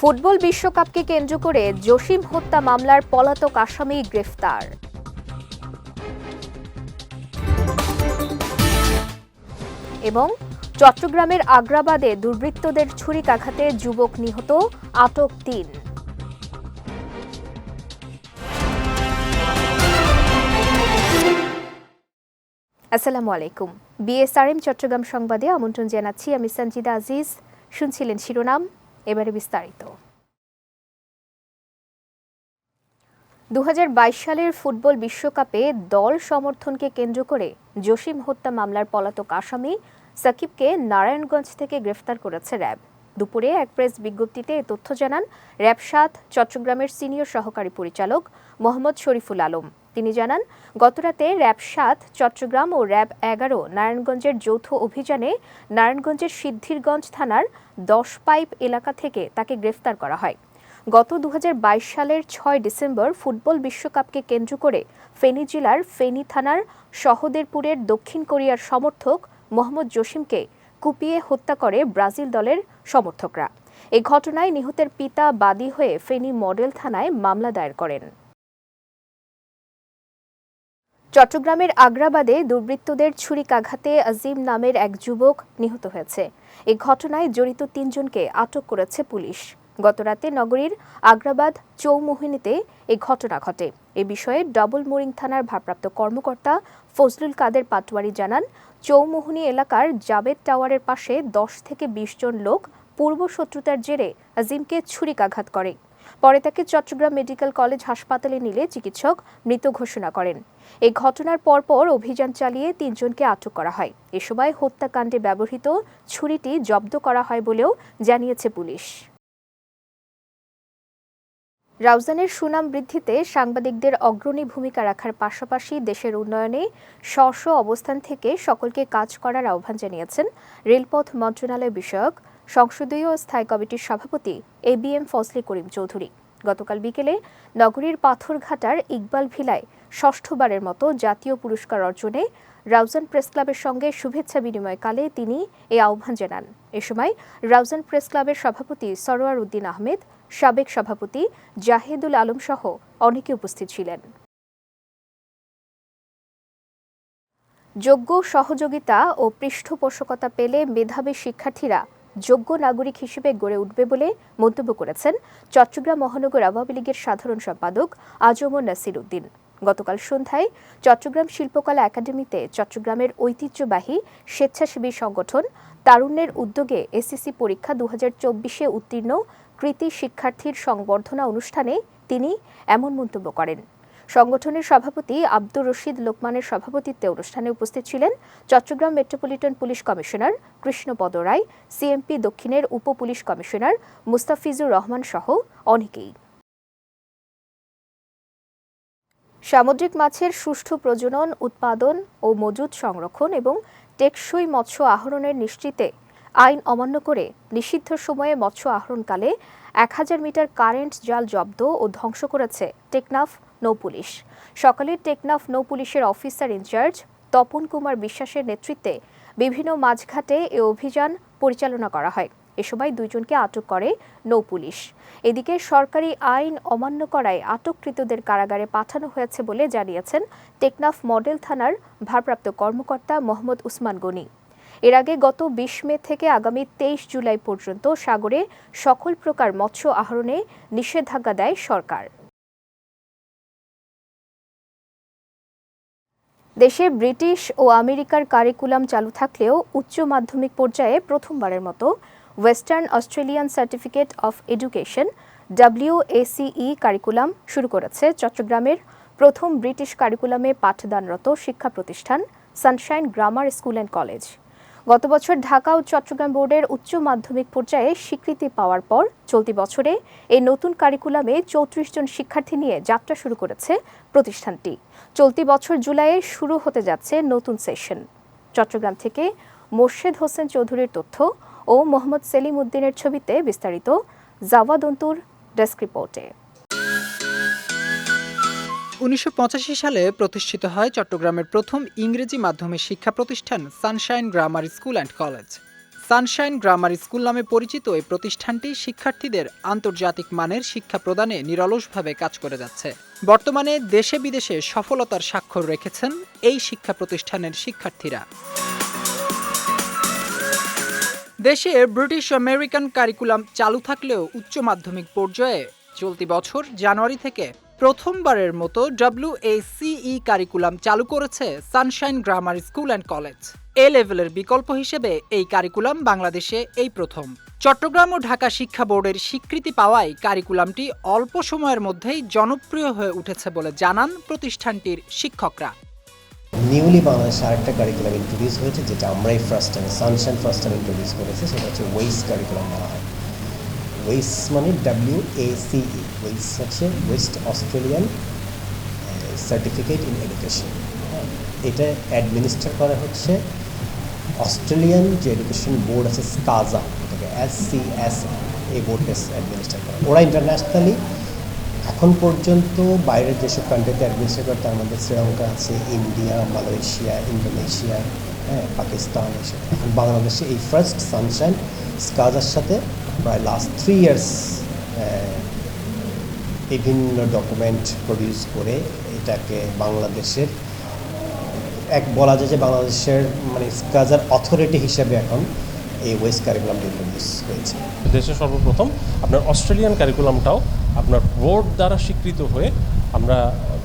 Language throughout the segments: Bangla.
ফুটবল বিশ্বকাপকে কেন্দ্র করে জসিম হত্যা মামলার পলাতক আসামি গ্রেফতার। এবং চট্টগ্রামের আগ্রাবাদে দুর্বৃত্তদের ছুরিকাঘাতে যুবক নিহত, আটক তিন। আসসালামু আলাইকুম। বিএসআরএম চট্টগ্রাম সংবাদে আমন্ত্রণ জানাচ্ছি আমি সঞ্জিদা আজিজ। শুনছিলেন শিরোনাম। এবারে বিস্তারিত। দু হাজার বাইশ সালের ফুটবল বিশ্বকাপে দল সমর্থনকে কেন্দ্র করে জসিম হত্যা মামলার পলাতক আসামি সাকিবকে নারায়ণগঞ্জ থেকে গ্রেফতার করেছে র্যাব। দুপুরে এক প্রেস বিজ্ঞপ্তিতে তথ্য জানান, র্যাব সাত, চট্টগ্রামের সিনিয়র সহকারী পরিচালক মোহাম্মদ শরীফুল আলম। তিনি জানান, গতরাতে র্যাব সাত, চট্টগ্রাম ও র্যাব এগারো নারায়ণগঞ্জের যৌথ অভিযানে নারায়ণগঞ্জের সিদ্ধিরগঞ্জ থানার দশ পাইপ এলাকা থেকে তাকে গ্রেফতার করা হয়। গত দুহাজার বাইশ সালের ছয় ডিসেম্বর ফুটবল বিশ্বকাপকে কেন্দ্র করে ফেনী জেলার ফেনী থানার সহদেরপুরের দক্ষিণ কোরিয়ার সমর্থক মোহাম্মদ জসিমকে কুপিয়ে হত্যা করে ব্রাজিল দলের সমর্থকরা। এই ঘটনায় নিহতের পিতা বাদী হয়ে ফেনী মডেল থানায় মামলা দায়ের করেন। চট্টগ্রামের আগ্রাবাদে দুর্বৃত্তদের ছুরিকাঘাতে আজিম নামের এক যুবক নিহত হয়েছে। এই ঘটনায় জড়িত তিনজনকে আটক করেছে পুলিশ। গতরাতে নগরীর আগ্রাবাদ চৌমোহিনীতে এই ঘটনা ঘটে। এ বিষয়ে ডবল মোরিং থানার ভারপ্রাপ্ত কর্মকর্তা ফজলুল কাদের পাটোয়ারি জানান, চৌমোহনী এলাকার জাবেদ টাওয়ারের পাশে দশ থেকে বিশ জন লোক পূর্ব শত্রুতার জেরে আজিমকে ছুরিকাঘাত করে। পরে তাকে চট্টগ্রাম মেডিকেল কলেজ হাসপাতালে নিলে চিকিৎসক মৃত ঘোষণা করেন। এই ঘটনার পরপর অভিযান চালিয়ে তিনজনকে আটক করা হয়। এ সময় হত্যাকাণ্ডে ব্যবহৃত ছুরিটি জব্দ করা হয় বলেও জানিয়েছে পুলিশ। রাউজানের সুনাম বৃদ্ধিতে সাংবাদিকদের অগ্রণী ভূমিকা রাখার পাশাপাশি দেশের উন্নয়নে স্ব অবস্থান থেকে সকলকে কাজ করার আহ্বান জানিয়েছেন রেলপথ মন্ত্রণালয় বিষয়ক সংসদীয় স্থায়ী কমিটির সভাপতি A B M Fazle Karim Chowdhury. গতকাল বিকেলে নগরীর পাথরঘাটার ইকবাল ভিলায় ষষ্ঠবারের মতো জাতীয় পুরস্কার অর্জনে রাউজান প্রেস ক্লাবের সঙ্গে শুভেচ্ছা বিনিময়কালে তিনি এ আহ্বান জানান। এ সময় রাউজান প্রেস ক্লাবের সভাপতি সরোয়ার উদ্দিন আহমেদ, সাবেক সভাপতি জাহেদুল আলম সহ অনেকে উপস্থিত ছিলেন। যোগ্য সহযোগিতা ও পৃষ্ঠপোষকতা পেলে মেধাবী শিক্ষার্থীরা যোগ্য নাগরিক হিসেবে গড়ে উঠবে বলে মন্তব্য করেছেন চট্টগ্রাম মহানগর আওয়ামী লীগের সাধারণ সম্পাদক আজমর নাসির উদ্দিন। গতকাল সন্ধ্যায় চট্টগ্রাম শিল্পকলা একাডেমিতে চট্টগ্রামের ঐতিহ্যবাহী স্বেচ্ছাসেবী সংগঠন তারুণ্যের উদ্যোগে এসএসসি পরীক্ষা দু হাজার চব্বিশে উত্তীর্ণ কৃতি শিক্ষার্থীর সংবর্ধনা অনুষ্ঠানে তিনি এমন মন্তব্য করেন। সংগঠনের সভাপতি আব্দুর রশিদ লোকমানের সভাপতিত্বে অনুষ্ঠানে উপস্থিত ছিলেন Chittagong metropolitan police commissioner Krishnapada Roy CMP দক্ষিণের উপ পুলিশ কমিশনার মুস্তাফিজুর রহমান সহ অনেকেই। সামুদ্রিক মাছের সুষ্ঠু প্রজনন, উৎপাদন ও মজুদ সংরক্ষণ এবং টেকসই মৎস্য আহরণের নিশ্চিতে আইন অমান্য করে নিষিদ্ধ সময়ে মৎস্য আহরণকালে এক হাজার মিটার কারেন্ট জাল জব্দ ও ধ্বংস করেছে টেকনাফ নৌ পুলিশ। সকালে টেকনাফ নৌ পুলিশের অফিসার ইনচার্জ তপন কুমার বিশ্বাসের নেতৃত্বে বিভিন্ন মাঝঘাটে এ অভিযান পরিচালনা করা হয়। এ সময় দুইজনকে আটক করে নৌ পুলিশ। এদিকে সরকারি আইন অমান্য করায় আটককৃতদের কারাগারে পাঠানো হয়েছে বলে জানিয়েছেন টেকনাফ মডেল থানার ভারপ্রাপ্ত কর্মকর্তা মোহাম্মদ উসমান গনি। এর আগে গত বিশ মে থেকে আগামী তেইশ জুলাই পর্যন্ত সাগরে সকল প্রকার মৎস্য আহরণে নিষেধাজ্ঞা দেয় সরকার। দেশে ব্রিটিশ ও আমেরিকার কারিকুলাম চালু থাকলেও উচ্চ মাধ্যমিক পর্যায়ে প্রথমবারের মতো western Australian certificate of education WACE curriculum শুরু করেছে চট্টগ্রামের প্রথম ব্রিটিশ কারিকুলামে পাঠদানরত শিক্ষা প্রতিষ্ঠান sunshine grammar school and college. গত বছর ঢাকা ও চট্টগ্রাম বোর্ডের উচ্চ মাধ্যমিক পর্যায়ে স্বীকৃতি পাওয়ার পর চলতি বছরে এই নতুন কারিকুলামে চৌত্রিশ জন শিক্ষার্থী নিয়ে যাত্রা শুরু করেছে প্রতিষ্ঠানটি। চলতি বছর জুলাইয়ে শুরু হতে যাচ্ছে নতুন সেশন। চট্টগ্রাম থেকে মোর্শেদ হোসেন চৌধুরীর তথ্য ও মোহাম্মদ সেলিম উদ্দিনের ছবিতে বিস্তারিত, জাওয়াদন্তুর ডেস্ক রিপোর্টে। উনিশশো পঁচাশি সালে প্রতিষ্ঠিত হয় চট্টগ্রামের প্রথম ইংরেজি মাধ্যমের শিক্ষা প্রতিষ্ঠান sunshine grammar school and college. Sunshine grammar school নামে পরিচিত এই প্রতিষ্ঠানটি শিক্ষার্থীদের আন্তর্জাতিক মানের শিক্ষা প্রদানে নিরলসভাবে কাজ করে যাচ্ছে। বর্তমানে দেশে বিদেশে সফলতার স্বাক্ষর রেখেছেন এই শিক্ষা প্রতিষ্ঠানের শিক্ষার্থীরা। দেশে ব্রিটিশ আমেরিকান কারিকুলাম চালু থাকলেও উচ্চ মাধ্যমিক পর্যায়ে চলতি বছর জানুয়ারি থেকে প্রথমবারের মতো ডব্লিউএসিই কারিকুলাম চালু করেছে sunshine grammar school and college A লেভেলের বিকল্প হিসেবে এই কারিকুলাম বাংলাদেশে এই প্রথম। চট্টগ্রাম ও ঢাকা শিক্ষা বোর্ডের স্বীকৃতি পাওয়ায় কারিকুলামটি অল্প সময়ের মধ্যেই জনপ্রিয় হয়ে উঠেছে বলে জানান প্রতিষ্ঠানটির শিক্ষকরা। নিউলি বাংলাদেশে আরেকটা কারিকুলাম ইন্ট্রোডিউস হয়েছে, যেটা আমরাই first time sunshine first time introduce করেছে, সেটা হচ্ছে ওয়েস কারিকুলাম বলা হয়। ওয়েস মানে ডাব্লিউ এ সিই ওয়েস হচ্ছে west Australian certificate in education এটা অ্যাডমিনিস্টার করা হচ্ছে অস্ট্রেলিয়ান যে এডুকেশন বোর্ড আছে স্কাজা এটাকে এস সি এস এই বোর্ডকে অ্যাডমিনিস্টার করে। ওরা ইন্টারন্যাশনালি এখন পর্যন্ত বাইরের যেসব কান্ট্রিতে অ্যাডমিনিস্ট্রেট করে, তার মধ্যে শ্রীলঙ্কা আছে ইন্ডিয়া মালয়েশিয়া ইন্দোনেশিয়া হ্যাঁ পাকিস্তান এসব। এখন বাংলাদেশে এই ফার্স্ট সানশাইন স্কাজার সাথে প্রায় লাস্ট থ্রি ইয়ার্স বিভিন্ন ডকুমেন্ট প্রডিউস করে এটাকে বাংলাদেশের এক বলা যায় যে বাংলাদেশের মানে স্কাজার অথরিটি হিসেবে এখন এই ওয়েস্ট কারিকুলাম ইন্ট্রোডিউস হয়েছে। দেশে সর্বপ্রথম আপনার অস্ট্রেলিয়ান কারিকুলামটাও আপনার বোর্ড দ্বারা স্বীকৃত হয়ে আমরা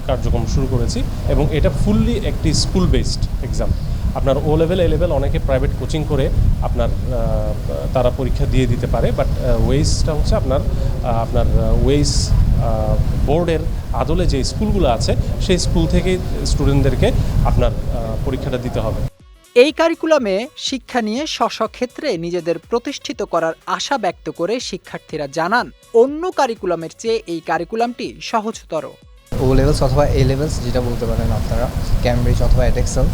কার্যক্রম শুরু করেছি এবং এটা ফুললি একটি স্কুল বেসড এক্সাম আপনার ও লেভেল এ লেভেল অনেকে প্রাইভেট কোচিং করে আপনার তারা পরীক্ষা দিয়ে দিতে পারে বাট ওয়েসটা হচ্ছে আপনার আপনার ওয়েস বোর্ডের আদলে যে স্কুলগুলো আছে সেই স্কুল থেকেই স্টুডেন্টদেরকে আপনার পরীক্ষাটা দিতে হবে। এই কারিকুলামে শিক্ষা নিয়ে স্ব ক্ষেত্রে নিজেদের প্রতিষ্ঠিত করার আশা ব্যক্ত করে শিক্ষার্থীরা জানান অন্য কারিকুলামের চেয়ে এই কারিকুলামটি সহজতর। ও লেভেলস অথবা এ লেভেলস যেটা বলতে পারেন আপনারা ক্যামব্রিজ অথবা এডেক্সেল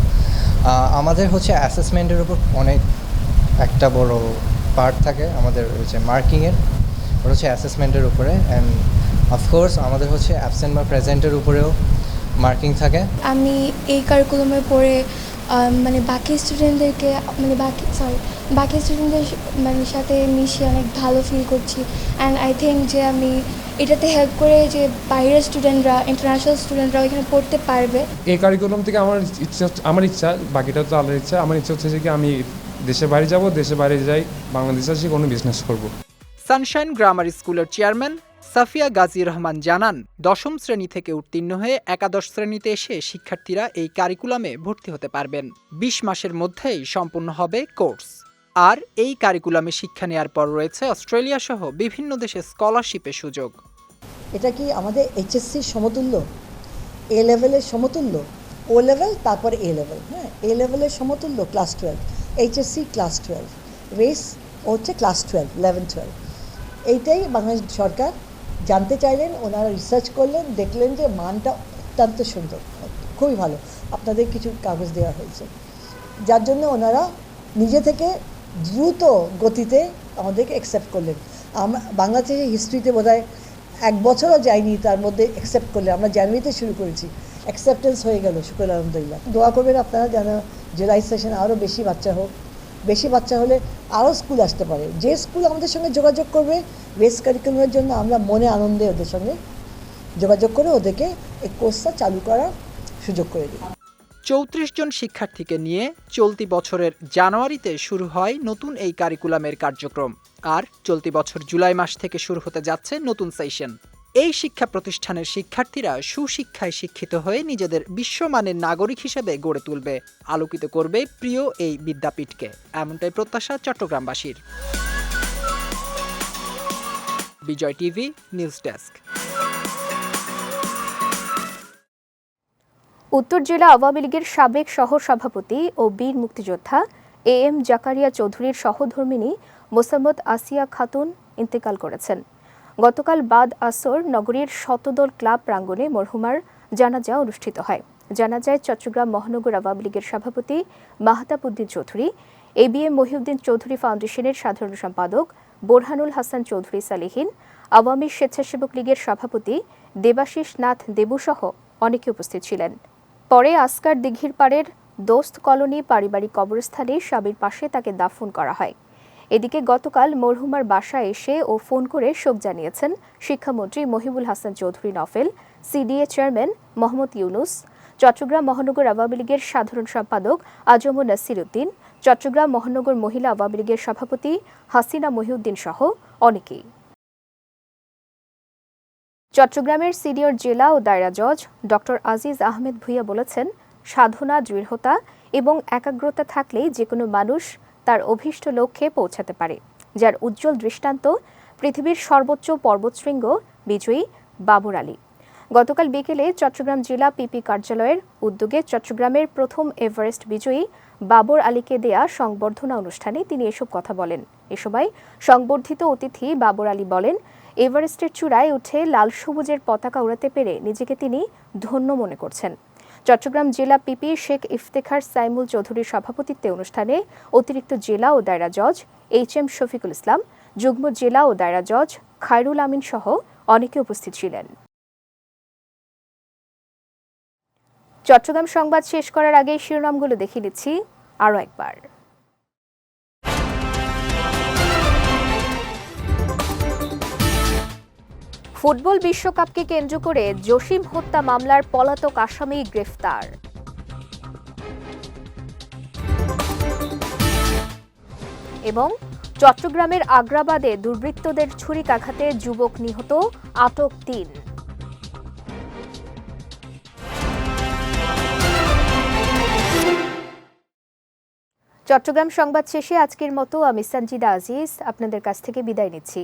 আমাদের হচ্ছে অ্যাসেসমেন্টের উপর অনেক একটা বড় পার্ট থাকে আমাদের হচ্ছে মার্কিংয়ের ওটা হচ্ছে অ্যাসেসমেন্টের উপরে অ্যান্ড অফকোর্স আমাদের হচ্ছে অ্যাবসেন্ট বা প্রেজেন্টের উপরেও মার্কিং থাকে। আমি এই কারিকুলামে পড়ে মানে বাকি স্টুডেন্টদেরকে মানে বাকি সরি বাকি স্টুডেন্টদের মানে সাথে মিশে অনেক ভালো ফিল করছি। অ্যান্ড আই থিঙ্ক যে আমি এটাতে হেল্প করে যে বাইরের স্টুডেন্টরা ইন্টারন্যাশনাল স্টুডেন্টরা ওইখানে পড়তে পারবে। এই কারিকুলাম থেকে আমার ইচ্ছা হচ্ছে- আমার ইচ্ছা বাকিটা তো আলাদা ইচ্ছা আমার ইচ্ছা হচ্ছে যে কি আমি দেশে বাইরে যাব দেশে বাইরে যাই বাংলাদেশে আসি কোনো বিজনেস করব। সানশাইন গ্রামার স্কুলের চেয়ারম্যান সাফিয়া গাজী রহমান জানান, দশম শ্রেণি থেকে উত্তীর্ণ হয়ে একাদশ শ্রেণীতে এসে শিক্ষার্থীরা এই কারিকুলামে ভর্তি হতে পারবেন। বিশ মাসের মধ্যেই সম্পূর্ণ হবে কোর্স। আর এই কারিকুলামে শিক্ষা নেয়ার পর রয়েছে অস্ট্রেলিয়া সহ বিভিন্ন দেশে স্কলারশিপের সুযোগ। এটা কি আমাদের এইচএসসির সমতুল্য? এ লেভেলের সমতুল্য? ও লেভেল তারপর এ লেভেল হ্যাঁ? এ লেভেলের সমতুল্য class twelve HSC class twelve race হচ্ছে ক্লাস টুয়েলভ ইলেভেন টুয়েলভ এইটাই বাংলাদেশ সরকার জানতে চাইলেন, ওনারা রিসার্চ করলেন, দেখলেন যে মানটা অত্যন্ত সুন্দর, খুবই ভালো। আপনাদের কিছু কাগজ দেওয়া হয়েছে। যার জন্য ওনারা নিজে থেকে দ্রুত গতিতে আমাদেরকে অ্যাকসেপ্ট করলেন। আমরা, বাংলাদেশের হিস্ট্রিতে বোধহয় এক বছরও যায়নি তার মধ্যে অ্যাকসেপ্ট করলে আমরা জানুয়ারিতে শুরু করেছি। অ্যাকসেপ্টেন্স হয়ে গেল শুক্র আলহামদুলিল্লাহ। দোয়া করবেন আপনারা যেন জুলাই সেশনে আরও বেশি বাচ্চা হোক। বেশি বাচ্চা হলে আরও স্কুল আসতে পারে। যে স্কুল আমাদের সঙ্গে যোগাযোগ করবে ওয়েস্ট কারিকুলামের জন্য আমরা মনে আনন্দে ওদের সঙ্গে যোগাযোগ করে ওদেরকে এই কোর্সটা চালু করার সুযোগ করে দিই। চৌত্রিশ জন শিক্ষার্থীকে নিয়ে চলতি বছরের জানুয়ারিতে শুরু হয় নতুন এই কারিকুলামের কার্যক্রম। আর চলতি বছর জুলাই মাস থেকে শুরু হতে যাচ্ছে নতুন সেশন এই শিক্ষা প্রতিষ্ঠানের শিক্ষার্থীরা সুশিক্ষায় শিক্ষিত হয়ে নিজেদের বিশ্বমানের নাগরিক হিসেবে গড়ে তুলবে। আলোকিত করবে প্রিয় এই বিদ্যাপীঠকে। এমনটাই প্রত্যাশা চট্টগ্রামবাসীর। Bijoy TV, news desk. উত্তর জেলা আওয়ামী লীগের সাবেক সহ সভাপতি ও বীর মুক্তিযোদ্ধা এ এম জাকারিয়া চৌধুরীর সহধর্মিনী মোসাম্মদ আসিয়া খাতুন ইন্তেকাল করেছেন। গতকাল বাদ আসর নগরীর শতদল ক্লাব প্রাঙ্গণে মরহুমার জানাজা অনুষ্ঠিত হয়। জানাজায় চট্টগ্রাম মহানগর আওয়ামী লীগের সভাপতি Mahtab Uddin Chowdhury, A B M Mohiuddin Chowdhury ফাউন্ডেশনের সাধারণ সম্পাদক বোরহানুল হাসান চৌধুরী সালিহিন, আওয়ামী স্বেচ্ছাসেবক লীগের সভাপতি দেবাশিস নাথ দেবুসহ অনেকে উপস্থিত ছিলেন। পরে আসকার দিঘির পাড়ের দোস্ত কলোনি পারিবারিক কবরস্থানে স্বামীর পাশে তাকে দাফন করা হয়। এদিকে গতকাল মরহুমার বাসায় এসে ও ফোন করে শোক জানিয়েছেন শিক্ষামন্ত্রী মহিবুল হাসান চৌধুরী নফেল, সিডিএ চেয়ারম্যান মোহাম্মদ ইউনুস, চট্টগ্রাম মহানগর আওয়ামী লীগের সাধারণ সম্পাদক আজম নাসির উদ্দিন, চট্টগ্রাম মহানগর মহিলা আওয়ামী লীগের সভাপতি হাসিনা মহিউদ্দিন সহ অনেকেই। চট্টগ্রামের সিনিয়র জেলা ও দায়রা জজ ডক্টর আজিজ আহমেদ ভুইয়া বলেছেন, সাধনা, দৃঢ়তা এবং একাগ্রতা থাকলেই যে কোনো মানুষ তার অভীষ্ট লক্ষ্যে পৌঁছাতে পারে, যার উজ্জ্বল দৃষ্টান্ত পৃথিবীর সর্বোচ্চ পর্বতশৃঙ্গ বিজয়ী বাবর আলী। গতকাল বিকেলে চট্টগ্রাম জেলা পিপি কার্যালয়ের উদ্যোগে চট্টগ্রামের প্রথম এভারেস্ট বিজয়ী বাবর আলীকে দেয়া সংবর্ধনা অনুষ্ঠানে তিনি এসব কথা বলেন। এ সময় সংবর্ধিত অতিথি বাবর আলী বলেন, এভারেস্টের চূড়ায় উঠে লাল সবুজের পতাকা উড়াতে পেরে নিজেকে তিনি ধন্য মনে করছেন। চট্টগ্রাম জেলা পিপি শেখ ইফতেখার সাইমুল চৌধুরীর সভাপতিত্বে অনুষ্ঠানে অতিরিক্ত জেলা ও দায়রা জজ এইচ এম শফিকুল ইসলাম, যুগ্ম জেলা ও দায়রা জজ খায়রুল আমিন সহ অনেকে উপস্থিত ছিলেন। চট্টগ্রাম সংবাদ শেষ করার আগে শিরোনামগুলো দেখে নিচ্ছি আরও একবার। ফুটবল বিশ্বকাপকে কেন্দ্র করে জসিম হত্যা মামলার পলাতক আসামি গ্রেফতার। এবং চট্টগ্রামের আগ্রাবাদে দুর্বৃত্তদের ছুরিকাঘাতে যুবক নিহত, আটক তিন। চট্টগ্রাম সংবাদ শেষে আজকের মতো, আমি সঞ্জিদা আজিজ, আপনাদের কাছ থেকে বিদায় নিচ্ছি।